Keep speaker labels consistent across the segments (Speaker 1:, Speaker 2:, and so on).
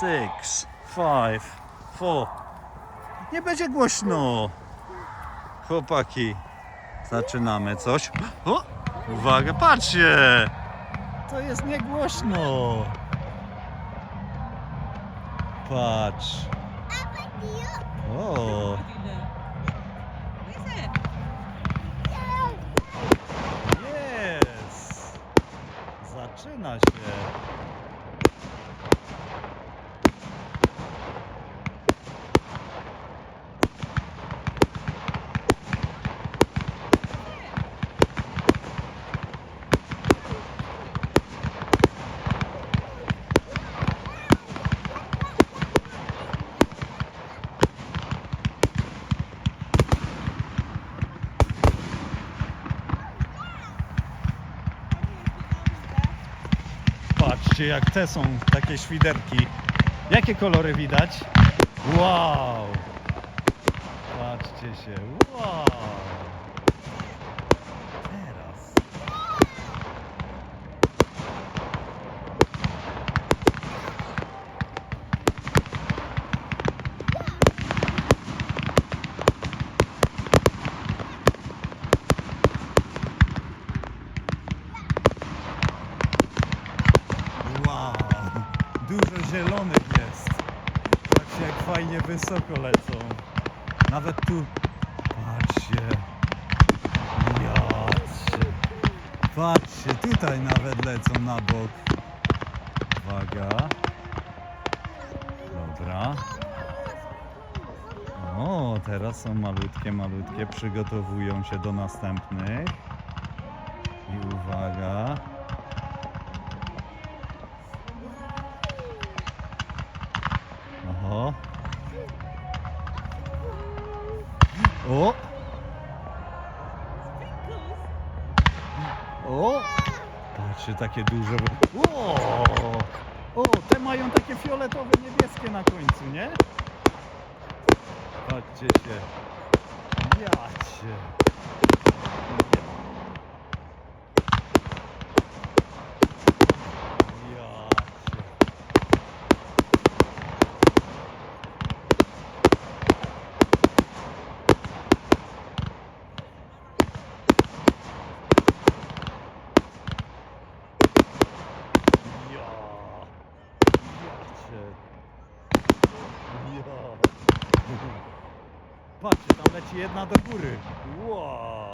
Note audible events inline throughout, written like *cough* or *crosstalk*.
Speaker 1: six, five, four. Nie będzie głośno. Chłopaki, zaczynamy coś. O, uwaga, patrzcie. To jest niegłośno. Patrz. O. Zaczyna się. Patrzcie jak te są takie świderki. Jakie kolory widać? Wow! Patrzcie się. Wow! Teraz. Wow! Dużo zielonych jest. Patrzcie jak fajnie wysoko lecą. Nawet tu. Patrzcie. Jacie. Patrzcie, tutaj nawet lecą na bok. Uwaga. Dobra. O, teraz są malutkie, malutkie. Przygotowują się do następnych. I uwaga. O! O! Patrzcie, takie duże. O! O, te mają takie fioletowe, niebieskie na końcu, nie? Patrzcie się. Jacie. Jacie. Ja. Jacie. Ja. Patrzcie, tam leci jedna do góry. Wow.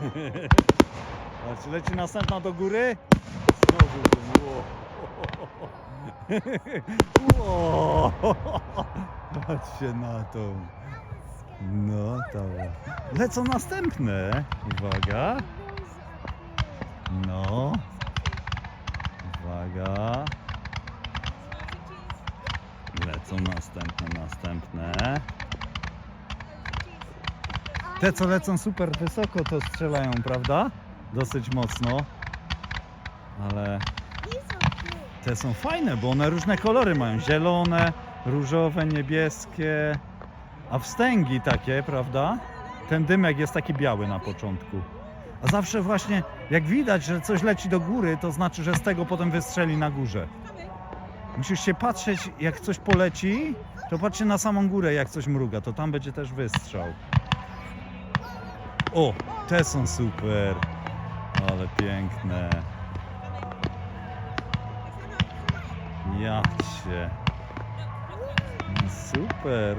Speaker 1: *laughs* Patrzcie, leci następna do góry. Znowu tu. *laughs* Wow. Patrzcie na to. No to. Lecą następne. Uwaga. No. Uwaga. Lecą następne, następne. Te, co lecą super wysoko, to strzelają, prawda? Dosyć mocno. Ale te są fajne, bo one różne kolory mają. Zielone, różowe, niebieskie. A wstęgi takie, prawda? Ten dymek jest taki biały na początku. A zawsze właśnie, jak widać, że coś leci do góry, to znaczy, że z tego potem wystrzeli na górze. Musisz się patrzeć, jak coś poleci, to patrzcie na samą górę, jak coś mruga, to tam będzie też wystrzał. O, te są super. Ale piękne. Jacie. No Super.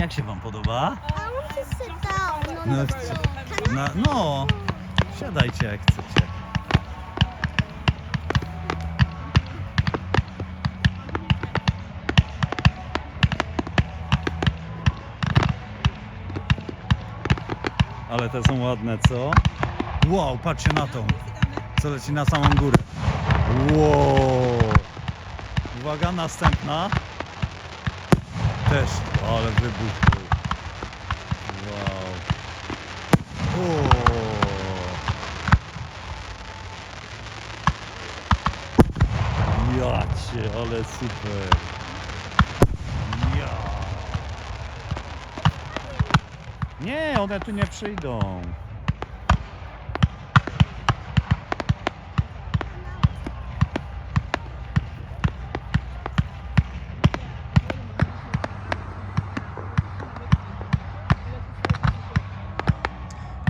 Speaker 1: Jak się wam podoba? No, no siadajcie jak chcecie. Ale te są ładne, co? Wow, patrzcie na tą, co leci na samą górę. Wow. Uwaga, następna. Też, ale wybuch. Wow. O. Jacie, ale super. Nie, one tu nie przyjdą.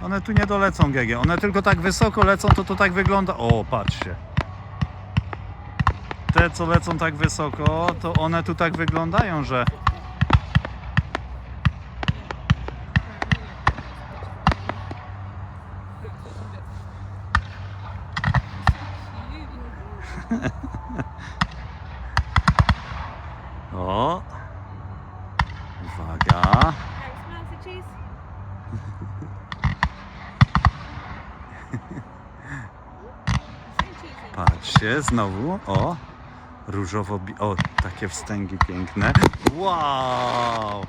Speaker 1: One tu nie dolecą GG. One tylko tak wysoko lecą, to to tak wygląda. O, patrzcie. Te, co lecą tak wysoko, to one tu tak wyglądają, że *laughs* O! Uwaga! Patrzcie, znowu, o, różowo, o, takie wstęgi piękne. Wow!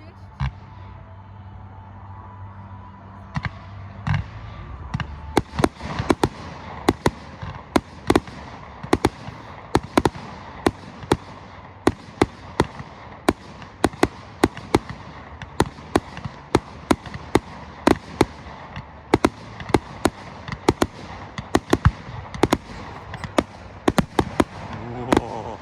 Speaker 2: Finished.
Speaker 1: Wow.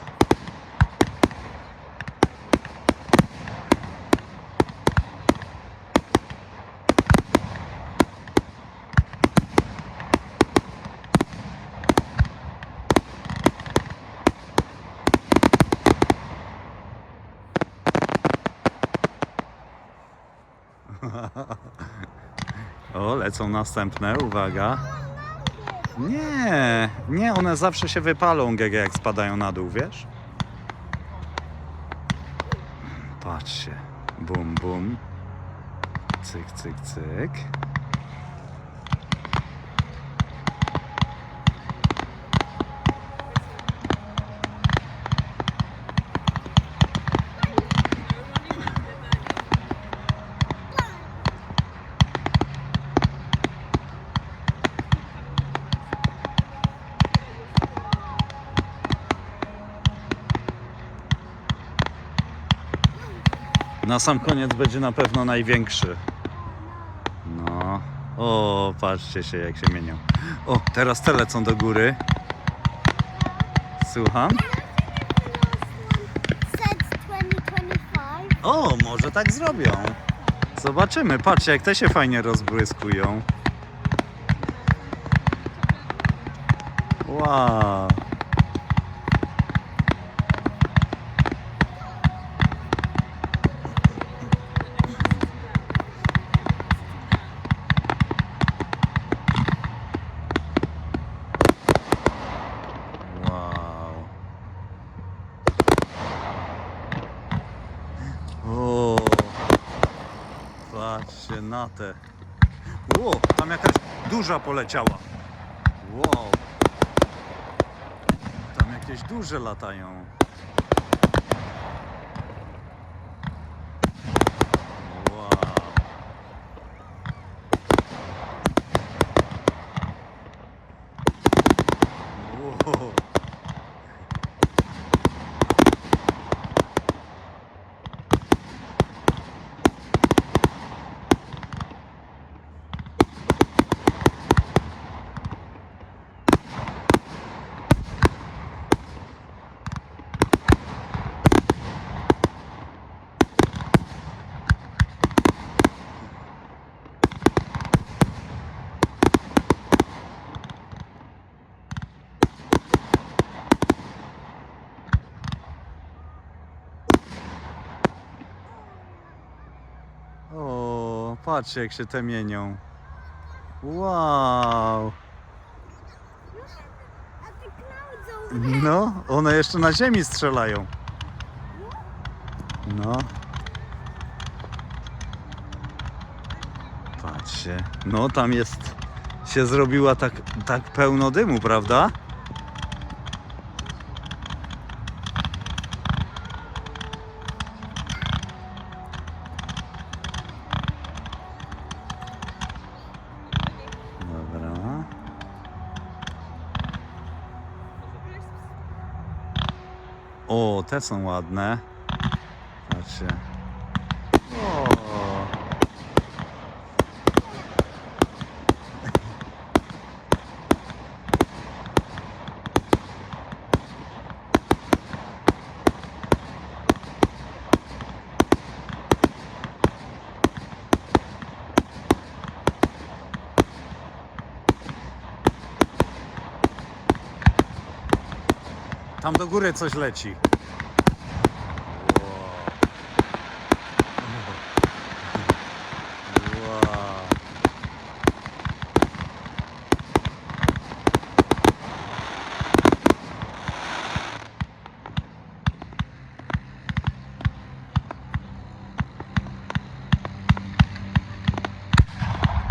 Speaker 1: *laughs* O, lecą następne, uwaga. Nie, nie, one zawsze się wypalą, GG, jak spadają na dół, wiesz? Patrzcie. Bum, bum. Cyk, cyk, cyk. Na sam koniec będzie na pewno największy. No. O, patrzcie się jak się mienią. O, teraz te lecą do góry. Słucham?
Speaker 3: Said 2025.
Speaker 1: O, może tak zrobią. Zobaczymy. Patrzcie, jak te się fajnie rozbłyskują. Wow. Wow. O, patrzcie na te. Ło, tam jakaś duża poleciała. Wow. Tam jakieś duże latają. Wow. Wow. Patrzcie jak się te mienią. Wow. No, one jeszcze na ziemi strzelają. No. Patrzcie. No, tam jest. Się zrobiła tak, tak pełno dymu, prawda? Te są ładne. Patrzcie. O. Tam do góry coś leci. Wow.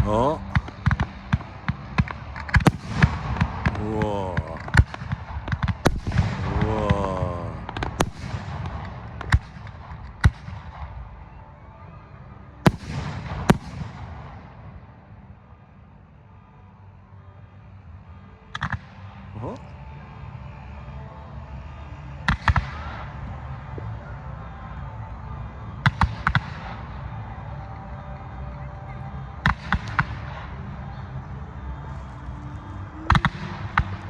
Speaker 1: O. Wow. Wow. O.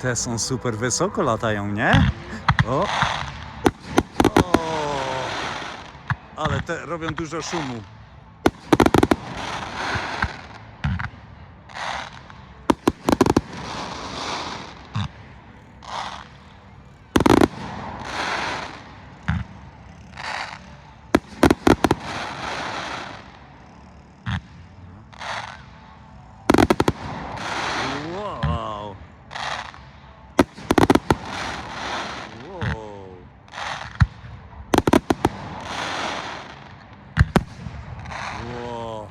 Speaker 1: Te są super wysoko latają, nie? O. o. Ale te robią dużo szumu. Wow. Wow. Wow.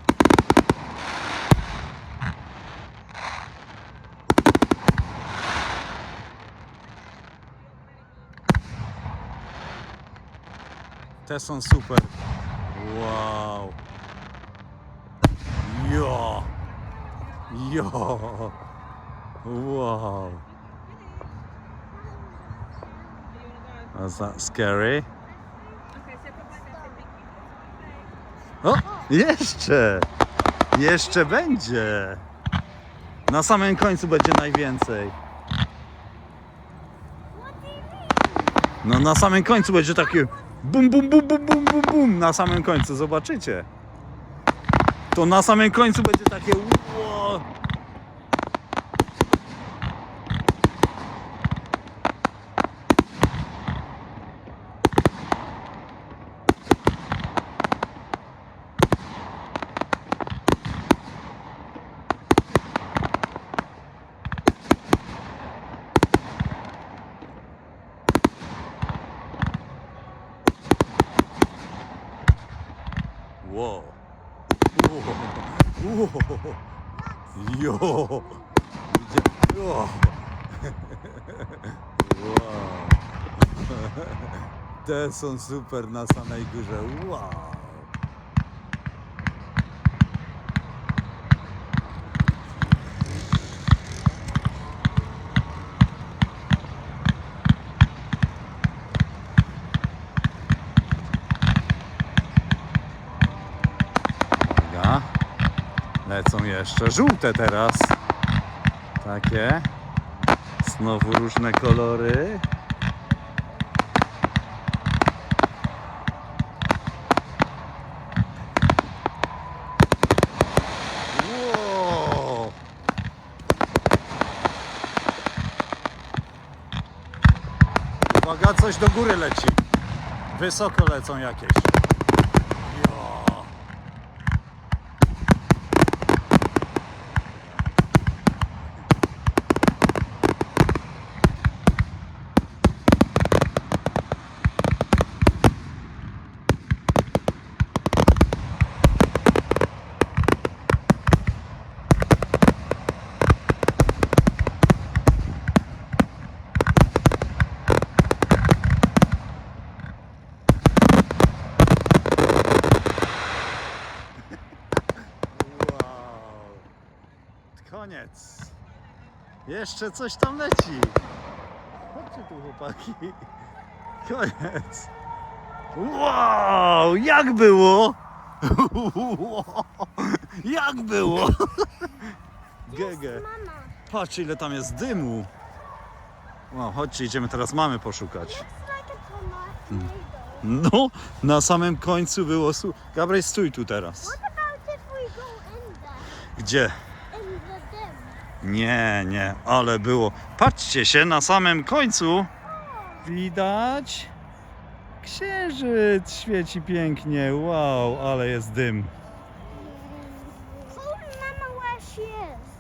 Speaker 1: Te są super. Wow. Jo. Jo. Wow. Was that scary? O, jeszcze! Jeszcze będzie! Na samym końcu będzie najwięcej. No na samym końcu będzie takie bum bum bum bum bum bum bum na samym końcu, zobaczycie. To na samym końcu będzie takie ło. Wow. Jo. Widzia- Jo. *laughs* Wow. *laughs* Te są super na samej górze. Wow. Uwaga. Lecą jeszcze żółte teraz. Takie. Znowu różne kolory. Wow. Uwaga, coś do góry leci. Wysoko lecą jakieś. Jo. Wow. Koniec. Jeszcze coś tam leci. Chodźcie tu chłopaki. Koniec. Wow, jak było? Jak było? Gege. Patrz ile tam jest dymu. Wow, chodźcie, idziemy teraz mamy poszukać.
Speaker 3: Tomato.
Speaker 1: No, na samym końcu było. Gabriel, stój tu teraz. Gdzie? Nie, nie, ale było. Patrzcie się, na samym końcu widać księżyc świeci pięknie. Wow, ale jest dym.